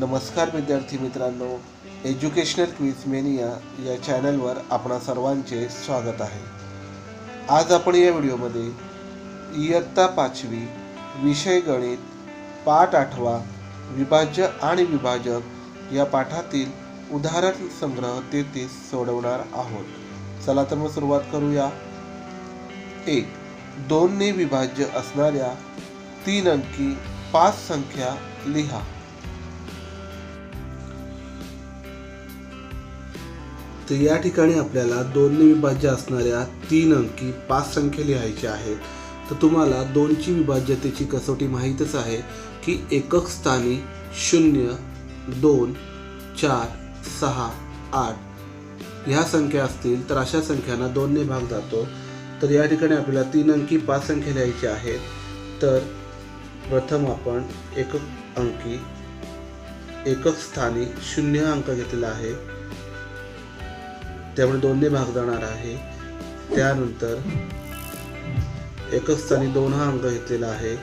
नमस्कार विद्यार्थी मित्रांनो एज्युकेशनल क्विज मेनिया या चॅनलवर आपणा सर्वांचे स्वागत आहे. आज आपण या व्हिडिओमध्ये इयत्ता पाचवी विषय गणित पाठ आठवा विभाज्य आणि विभाजक या पाठातील उदाहरण संग्रह तेहतीस सोडवणार आहोत. चला तर मग सुरुवात करूया. एक दोनने विभाज्य असणाऱ्या तीन अंकी पाच संख्या लिहा. तर या ठिकाणी आपल्याला दोनने विभाज्य असणाऱ्या तीन अंकी पाच संख्या लिहायच्या आहेत. तर तुम्हाला दोनची विभाज्यतेची कसोटी माहीतच आहे की एकक स्थानी शून्य दोन चार सहा आठ ह्या संख्या असतील तर अशा संख्यांना दोनने भाग जातो. तर या ठिकाणी आपल्याला तीन अंकी पाच संख्या लिहायच्या आहेत. तर प्रथम आपण एकक अंकी एकक स्थानी शून्य अंक घेतलेला आहे. त्यामुळे दोन्ही भाग जाणार आहे. त्यानंतर एकच स्थानी दोन हा अंक घेतलेला आहे.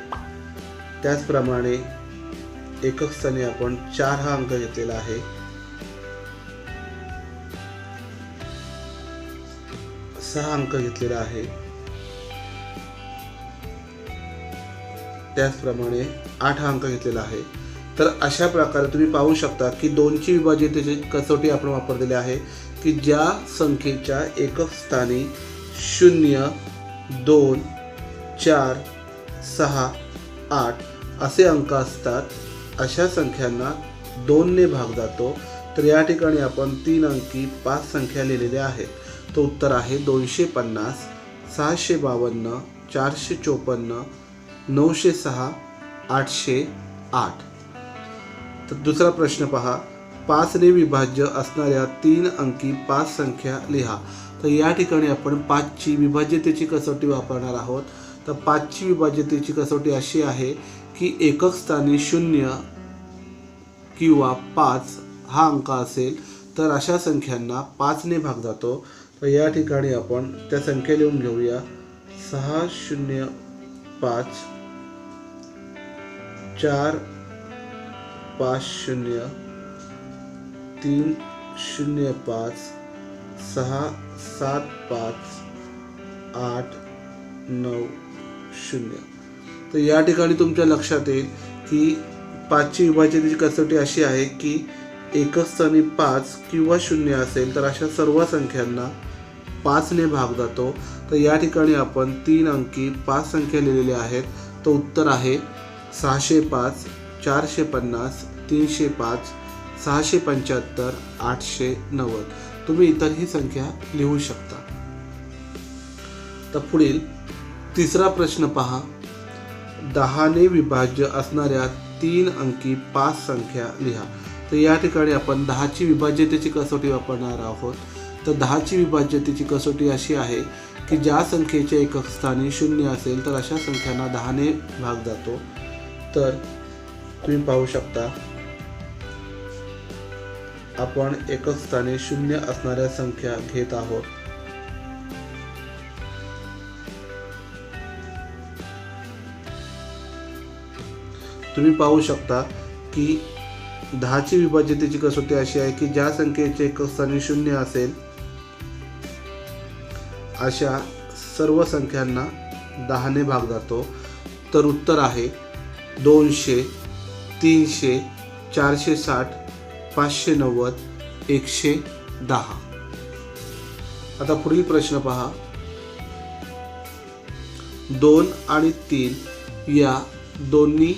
त्याचप्रमाणे एकक स्थानी आपण चार हा अंक घेतलेला आहे. सहा अंक घेतलेला आहे. त्याचप्रमाणे आठ हा अंक घेतलेला आहे. तर अशा प्रकारे तुम्ही पाहू शकता की दोनची विभाज्यतेची कसोटी आपण वापरलेली आहे. की ज्या संख्येच्या एकक स्थानी शून्य दोन चार सहा आठ असे अंक असतात अशा संख्यांना दोनने भाग जातो. तर या ठिकाणी आपण तीन अंकी पाच संख्या लिहिलेल्या आहेत. तो उत्तर आहे दोनशे पन्नास सहाशे बावन्न चारशे चोपन्न नऊशे सहा आठशे आठ. तर दुसरा प्रश्न पहा. पाचने विभाज्य असणाऱ्या तीन अंकी पाच संख्या लिहा. तर या ठिकाणी आपण पाचची विभाज्यतेची कसोटी वापरणार आहोत. तर पाचची विभाज्यतेची कसोटी अशी आहे की एकक स्थानी शून्य किंवा पाच हा अंक असेल तर अशा संख्यांना पाचने भाग जातो. तर या ठिकाणी आपण त्या संख्या लिहून घेऊया. सहा शून्य पाच चार पाच शून्य तीन शून्य पाच सहा सात पाच आठ नऊ शून्य. तर या ठिकाणी तुमच्या लक्षात येईल की पाचची विभाजनाची कसोटी अशी आहे की एकच स्थानी पाच किंवा शून्य असेल तर अशा सर्व संख्यांना पाचने भाग जातो. तर या ठिकाणी आपण तीन अंकी पाच संख्या लिहिलेल्या आहेत. तो उत्तर आहे सहाशे पाच चारशे पन्नास तीनशे पाच सहाशे पंच्याहत्तर आठशे नव्वद. तुम्ही इतर ही संख्या लिहू शकता. तर पुढील तिसरा प्रश्न पहा. दहाने विभाज्य असणाऱ्या तीन अंकी पाच संख्या लिहा. तर या ठिकाणी आपण दहाची विभाज्यतेची कसोटी वापरणार आहोत. तर दहाची विभाज्यतेची कसोटी अशी आहे की ज्या संख्येच्या एकक स्थानी शून्य असेल तर अशा संख्यांना दहाने भाग जातो. तर तुम्ही पाहू शकता आपण एकच स्थानी शून्य असणाऱ्या संख्या घेत आहोत. तुम्ही पाहू शकता की दहाची विभाजितेची कसोटी अशी आहे की ज्या संख्येचे एकच स्थानी शून्य असेल अशा सर्व संख्यांना दहाने भाग जातो. तर उत्तर आहे दोनशे तीनशे चारशे साठ पाचशे नव्वद एकशे दहा. आता पुढील प्रश्न पहा. दोन आणि तीन या दोन्ही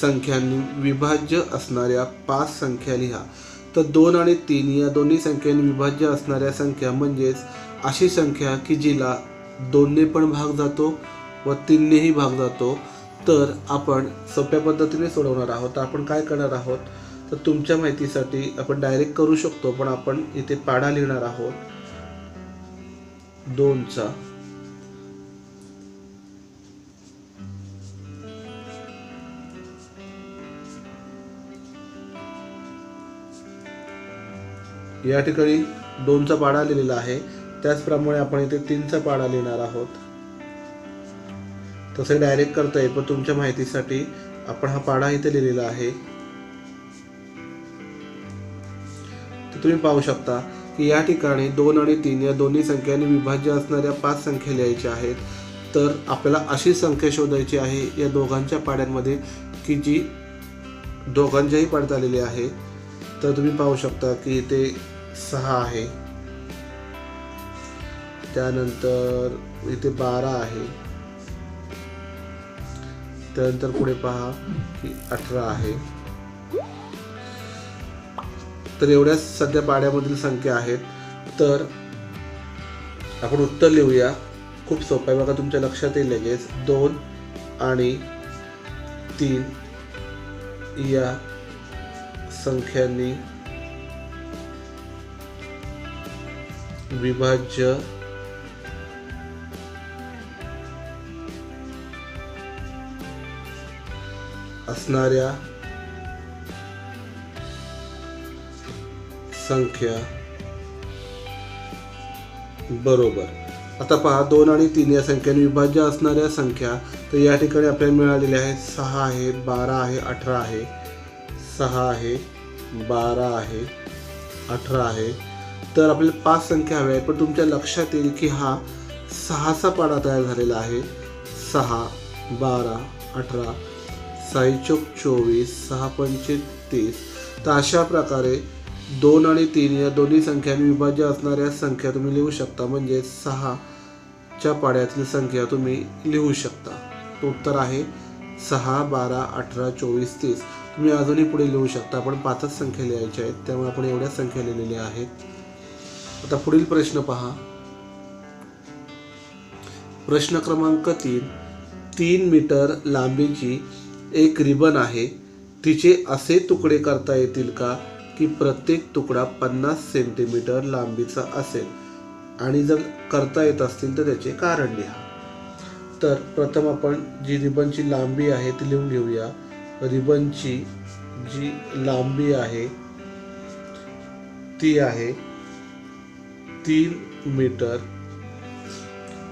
संख्यांनी विभाज्य असणाऱ्या पाच संख्या लिहा. तर दोन आणि तीन या दोन्ही संख्यांनी विभाज्य असणाऱ्या संख्या म्हणजेच अशी संख्या की जिला दोनने पण भाग जातो व तीननेही भाग जातो. तर आपण सोप्या पद्धतीने सोडवणार आहोत. तर आपण काय करणार आहोत? तर तुमच्या माहितीसाठी आपण डायरेक्ट करू शकतो पण आपण इथे पाडा लिहिणार आहोत. दोनचा. या ठिकाणी दोनचा पाडा लिहिलेला आहे. त्याचप्रमाणे आपण इथे तीनचा पाडा लिहिणार आहोत. तसे डायरेक्ट करता येईल पण तुमच्या माहितीसाठी आपण हा पाढा इथे लिहिलेला आहे. तुम्ही पाहू शकता की या ठिकाणी दोन आणि तीन या दोन्ही संख्यांनी विभाज्य असणाऱ्या पाच संख्या लिहायच्या आहेत. तर आपल्याला अशी संख्या शोधायची आहे या दोघांच्या पाड्यांमध्ये की जी दोघांच्याही पाड्यात आलेली आहे. तर तुम्ही पाहू शकता की इथे सहा आहे. त्यानंतर इथे बारा आहे. त्यानंतर पुढे पहा की अठरा आहे. तर एवढ्याच सध्या पाड्यामधील संख्या आहेत. तर आपण उत्तर लिहूया. खूप सोपं आहे. बघा तुमच्या लक्षात येईल लगेच. दोन आणि तीन या संख्यांनी विभाज्य असणाऱ्या संख्या. बरोबर. आता पहा दोन आणि तीन या संख्यांनी विभाज्य असणाऱ्या संख्या तर या ठिकाणी आपल्याला मिळालेल्या आहेत सहा आहे बारा आहे अठरा आहे. सहा आहे बारा आहे अठरा आहे. तर आपल्याला पाच संख्या हव्या आहेत पण तुमच्या लक्षात येईल की हा सहाचा पाडा तयार झालेला आहे. सहा बारा अठरा साई चौक चोवीस सहा पंचे तीस. तर अशा प्रकारे दोन आणि तीन या दोन्ही संख्यांनी विभाज्य असणाऱ्या संख्या तुम्ही लिहू शकता म्हणजे सहाच्या पाड्यातील संख्या तुम्ही लिहू शकता. उत्तर आहे सहा बारा अठरा चोवीस तीस. तुम्ही अजूनही पुढे लिहू शकता. आपण पाचच संख्या लिहायच्या आहेत त्यामुळे आपण एवढ्या संख्या लिहिलेल्या आहेत. आता पुढील प्रश्न पहा. प्रश्न क्रमांक तीन. तीन मीटर लांबीची एक रिबन आहे. तिचे असे तुकडे करता येतील का? की प्रत्येक तुकडा पन्नास सेंटीमीटर लांबीचा असेल आणि जर करता येत असतील तर त्याचे कारण लिहा. तर प्रथम आपण जी रिबनची लांबी आहे ती लिहून घेऊया. रिबनची जी लांबी आहे ती आहे तीन मीटर.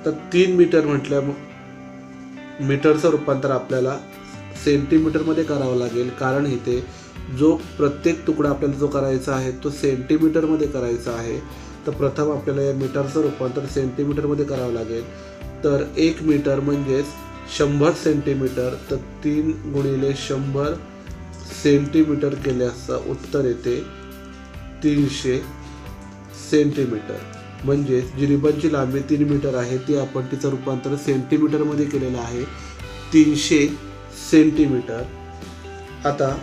तर तीन मीटर म्हटल्या मीटरचं रूपांतर आपल्याला सेंटीमीटरमध्ये करावं लागेल. कारण इथे जो प्रत्येक तुकडा आपल्याला जो करायचा आहे तो सेंटीमीटरमध्ये करायचा आहे. तर प्रथम आपल्याला या मीटरचं रूपांतर सेंटीमीटरमध्ये करावं लागेल. तर एक मीटर म्हणजेच शंभर सेंटीमीटर तर तीन गुणिले शंभर सेंटीमीटर केल्याचं उत्तर येते. तीनशे सेंटीमीटर. म्हणजेच जी रिबनची लांबी तीन मीटर आहे ती आपण तिचं रूपांतर सेंटीमीटरमध्ये केलेलं आहे. तीनशे सेंटीमीटर. आता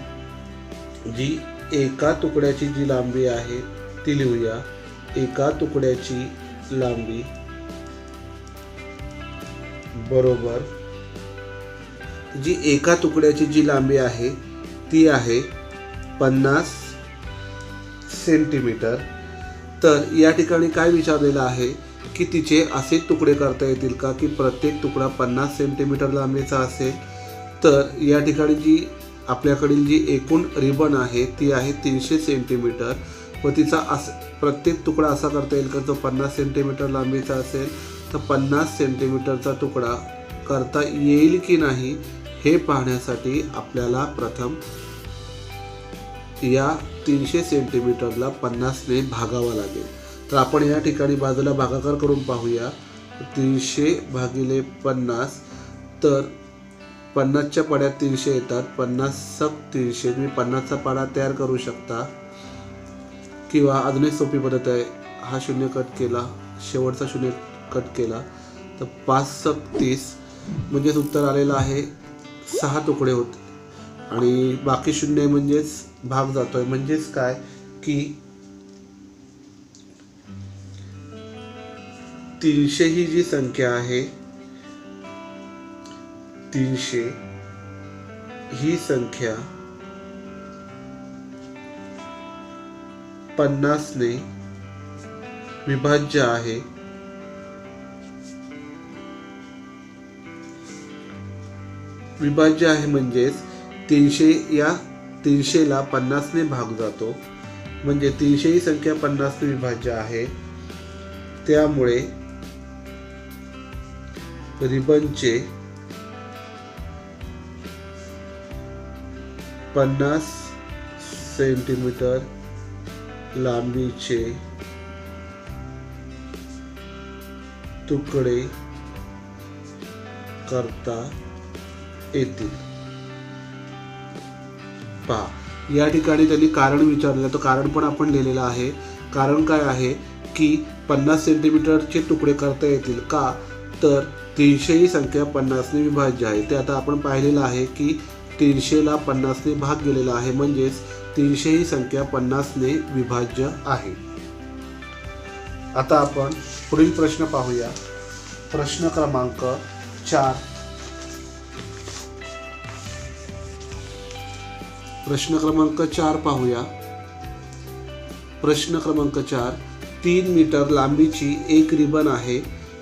जी एका तुकड्याची जी लांबी आहे ती लिहूया. एका तुकड्याची लांबी बरोबर. जी एका तुकड्याची जी लांबी आहे ती आहे पन्नास सेंटीमीटर. तर या ठिकाणी काय विचारलेलं आहे की तिचे असे तुकडे करता येतील का की प्रत्येक तुकडा पन्नास सेंटीमीटर लांबीचा असेल? तर या ठिकाणी जी आपल्याकडील जी एकूण रिबन आहे ती आहे तीनशे सेंटीमीटर. व तिचा अस प्रत्येक तुकडा असा करता येईल का जो पन्नास सेंटीमीटर लांबीचा असेल तर पन्नास सेंटीमीटरचा तुकडा करता येईल की नाही हे पाहण्यासाठी आपल्याला प्रथम या तीनशे सेंटीमीटरला पन्नासने भागावा लागेल. तर आपण या ठिकाणी बाजूला भागाकार करून पाहूया. तीनशे भागिले पन्नास तर पन्नासच्या पाड्यात तीनशे येतात. पन्नास सक तीनशे. तुम्ही पन्नासचा पाडा तयार करू शकता. किंवा अजूनही सोपी पद्धत आहे. हा शून्य कट केला. शेवटचा शून्य कट केला. तर पाच सक तीस. म्हणजेच उत्तर आलेलं आहे. सहा तुकडे होते. आणि बाकी शून्य म्हणजेच भाग जातोय. म्हणजेच काय? की तीनशे ही जी संख्या आहे तीनशे ही संख्या पन्नासने विभाज्य आहे. विभाज्य आहे म्हणजेच तीनशे या तीनशेला पन्नासने भाग जातो. म्हणजे तीनशे ही संख्या पन्नासने विभाज्य आहे. त्यामुळे रिबनचे पन्नास सेंटीमीटर लांबीचे तुकडे करता येतील. पहा या ठिकाणी त्यांनी कारण विचारलेलं तर कारण पण आपण लिहिलेलं आहे. कारण काय आहे की पन्नास सेंटीमीटरचे तुकडे करता येतील का? तर तीनशे ही संख्या पन्नासने विभाज्य आहे. ते आता आपण पाहिलेलं आहे की तीनशेला पन्नासने भाग गेलेला आहे. म्हणजेच तीनशे ही संख्या पन्नासने विभाज्य आहे. आता आपण पुढील प्रश्न पाहूया. प्रश्न क्रमांक चार. प्रश्न क्रमांक चार पाहूया. प्रश्न क्रमांक चार. तीन मीटर लांबीची एक रिबन आहे.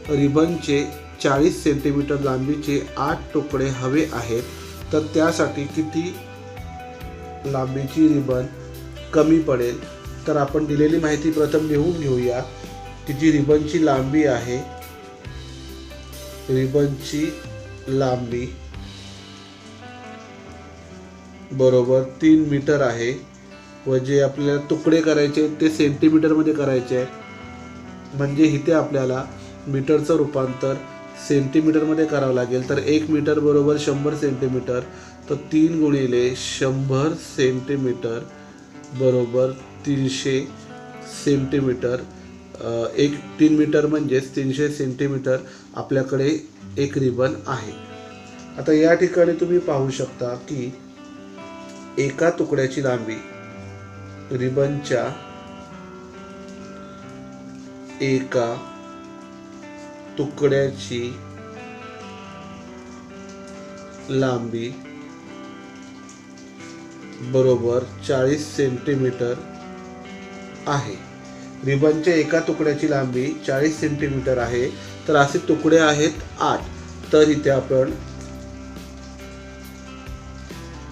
रिबनचे चाळीस सेंटीमीटर लांबीचे आठ तुकडे हवे आहेत. तर त्यासाठी किती लांबीची रिबन कमी पडेल? तर आपण दिलेली माहिती प्रथम लिहून घेऊया. की जी रिबनची लांबी आहे? रिबनची लांबी बरोबर तीन मीटर आहे व जे आपल्याला तुकडे करायचे आहेत ते सेंटीमीटरमध्ये करायचे आहेत म्हणजे इथे आपल्याला मीटरचं रूपांतर सेंटीमीटरमध्ये करावं लागेल. तर एक मीटर बरोबर शंभर सेंटीमीटर तर तीन गुणिले शंभर सेंटीमीटर बरोबर तीनशे सेंटीमीटर एक तीन मीटर म्हणजेच तीनशे सेंटीमीटर आपल्याकडे एक रिबन आहे. आता या ठिकाणी तुम्ही पाहू शकता की एका तुकड्याची लांबी रिबनच्या एका तुकड्याची लांबी बरोबर चाळीस सेंटीमीटर आहे. रिबनच्या एका तुकड्याची लांबी चाळीस सेंटीमीटर आहे. तर असे तुकडे आहेत आठ. तर इथे आपण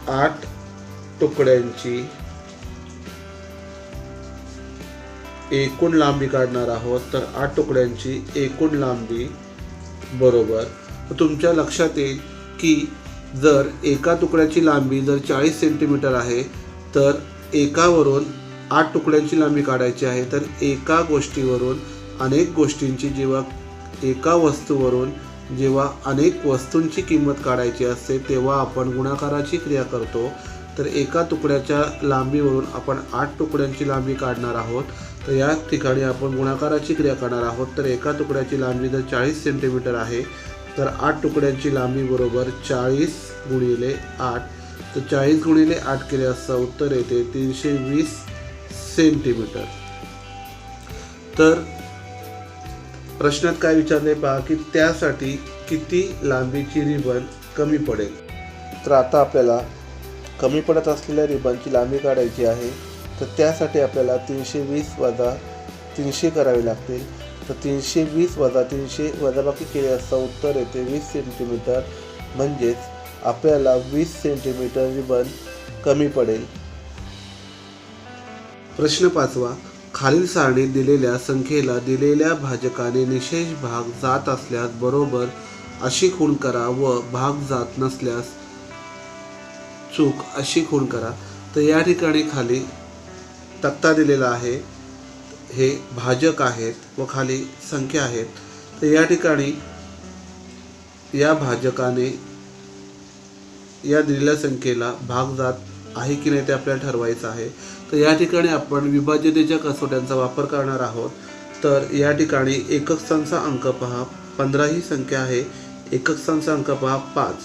आठ तुकड्यांची एकूण लांबी काढणार आहोत तर आठ तुकड्यांची एकूण लांबी बरोबर. तुमच्या लक्षात येईल की जर एका तुकड्याची लांबी जर चाळीस सेंटीमीटर आहे तर एकावरून आठ तुकड्यांची लांबी काढायची आहे. तर एका गोष्टीवरून अनेक गोष्टींची जेव्हा एका वस्तूवरून जेव्हा अनेक वस्तूंची किंमत काढायची असते तेव्हा आपण गुणाकाराची क्रिया करतो. तर एका तुकड्याच्या लांबीवरून आपण आठ तुकड्यांची लांबी काढणार आहोत. तर या ठिकाणी आपण गुणाकाराची क्रिया करणार आहोत. तर एका तुकड्याची लांबी जर चाळीस सेंटीमीटर आहे तर आठ तुकड्यांची लांबी बरोबर चाळीस गुणिले आठ. तर चाळीस गुणिले आठ केले असता उत्तर येते तीनशे वीस सेंटीमीटर. तर प्रश्नात काय विचारले पहा की त्यासाठी किती लांबीची रिबन कमी पडेल? तर आता आपल्याला कमी पडत असलेल्या रिबनची लांबी काढायची आहे. तर त्यासाठी आपल्याला तीनशे वीस वजा तीनशे करावे लागतील तर तीनशे वीस वजा तीनशे वजाबाकी केले असता उत्तर येते. वीस सेंटीमीटर म्हणजेच आपल्याला वीस सेंटीमीटर रिबन कमी पडेल. प्रश्न पाचवा. खालील सारणीत दिलेल्या संख्येला दिलेल्या भाजकाने निशेष भाग जात असल्यास बरोबर अशी खूण करा व भाग जात नसल्यास चूक अशी खूण करा. तर या ठिकाणी खाली तक्ता दिलेला आहे. हे भाजक आहेत व खाली संख्या आहेत. तर या ठिकाणी या भाजकाने या दिलेल्या संख्येला भाग जात आहे की नाही ते आपल्याला ठरवायचं आहे. तर या ठिकाणी आपण विभाज्यतेच्या कसोट्यांचा वापर करणार आहोत. तर या ठिकाणी एकक स्थानचा अंक पहा. पंधरा ही संख्या आहे. एकक स्थानचा अंक पहा. पाच.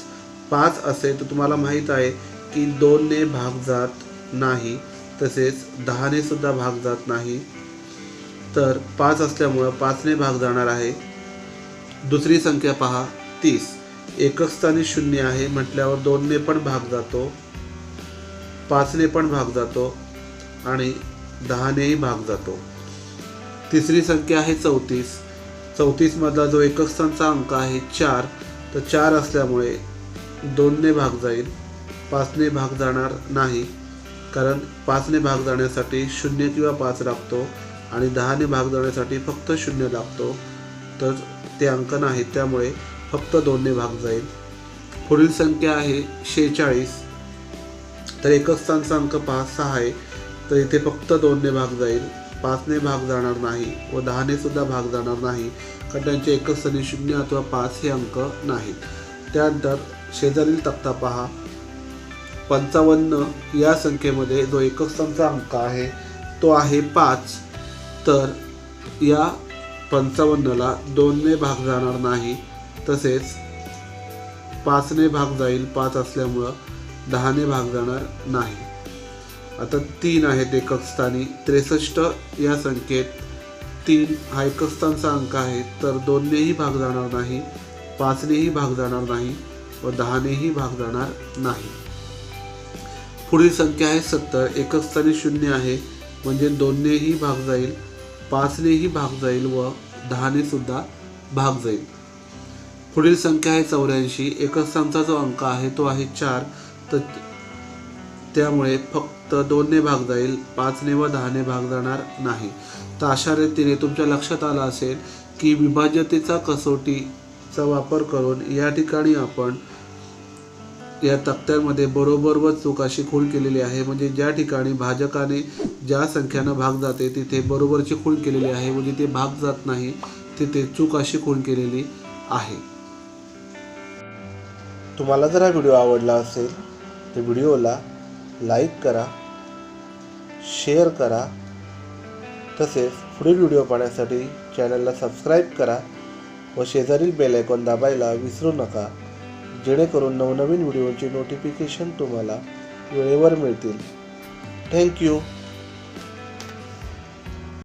पाच असे तर तुम्हाला माहीत आहे की दोनने भाग जात नाही. तसेच दहाने सुद्धा भाग जात नाही. तर पाच असल्यामुळं पाचने भाग जाणार आहे. दुसरी संख्या पहा तीस. एकक स्थानी शून्य आहे म्हटल्यावर दोनने पण भाग जातो. पाचने पण भाग जातो आणि दहानेही भाग जातो. तिसरी संख्या आहे चौतीस. चौतीसमधला जो एकक स्थानचा अंक आहे चार तर चार असल्यामुळे दोनने भाग जाईल. पाचने भाग जाणार नाही. कारण पाचने भाग जाण्यासाठी शून्य किंवा पाच लागतो आणि दहाने भाग जाण्यासाठी फक्त शून्य लागतो. तर ते अंक नाहीत त्यामुळे फक्त दोनने भाग जाईल. पुढील संख्या आहे शेहेचाळीस. तर एकच स्थानचा अंक पाच सहा आहे. तर इथे फक्त दोनने भाग जाईल. पाचने भाग जाणार नाही व दहाने सुद्धा भाग जाणार नाही कारण त्यांचे एकच स्थानी शून्य अथवा पाच हे अंक नाहीत. त्यानंतर शेजारील तक्ता पहा. पंचावन्न या संख्येमध्ये जो एकक संचा अंक आहे तो आहे पाच. तर या पंचावन्नला दोनने भाग जाणार नाही. तसेच पाचने भाग जाईल पाच असल्यामुळं दहाने भाग जाणार नाही. आता तीन आहेत एकक स्थानी त्रेसष्ट या संख्येत. तीन हा एकक स्थानचा अंक आहे तर दोननेही भाग जाणार नाही पाचनेही भाग जाणार नाही व दहानेही भाग जाणार नाही. पुढील संख्या आहे सत्तर. एकच स्थानी शून्य आहे. म्हणजे दोननेही भाग जाईल. पाचनेही भाग जाईल व दहाने सुद्धा भाग जाईल. पुढील संख्या आहे चौऱ्याऐंशी. एकच स्थानचा जो अंक आहे तो आहे चार. तर त्यामुळे फक्त दोनने भाग जाईल. पाचने व दहाने भाग जाणार नाही. तर अशा रीतीने तुमच्या लक्षात आलं असेल की विभाज्यतेचा कसोटीचा वापर करून या ठिकाणी आपण या तक्त्यामध्ये बरोबर व चूक अशी खूण केलेली आहे. म्हणजे ज्या ठिकाणी भाजकाने ज्या संख्यानं भाग जाते तिथे बरोबरची खूण केलेली आहे. म्हणजे ते भाग जात नाही तिथे चूक अशी खूण केलेली आहे. तुम्हाला जर हा व्हिडिओ आवडला असेल तर व्हिडिओला लाईक करा शेअर करा तसेच पुढील व्हिडिओ पाहण्यासाठी चॅनलला सबस्क्राईब करा व शेजारील बेल आयकॉन दाबायला विसरू नका. जेणेकरून नवनवीन व्हिडिओची नोटिफिकेशन तुम्हाला वेळेवर मिळतील. थँक्यू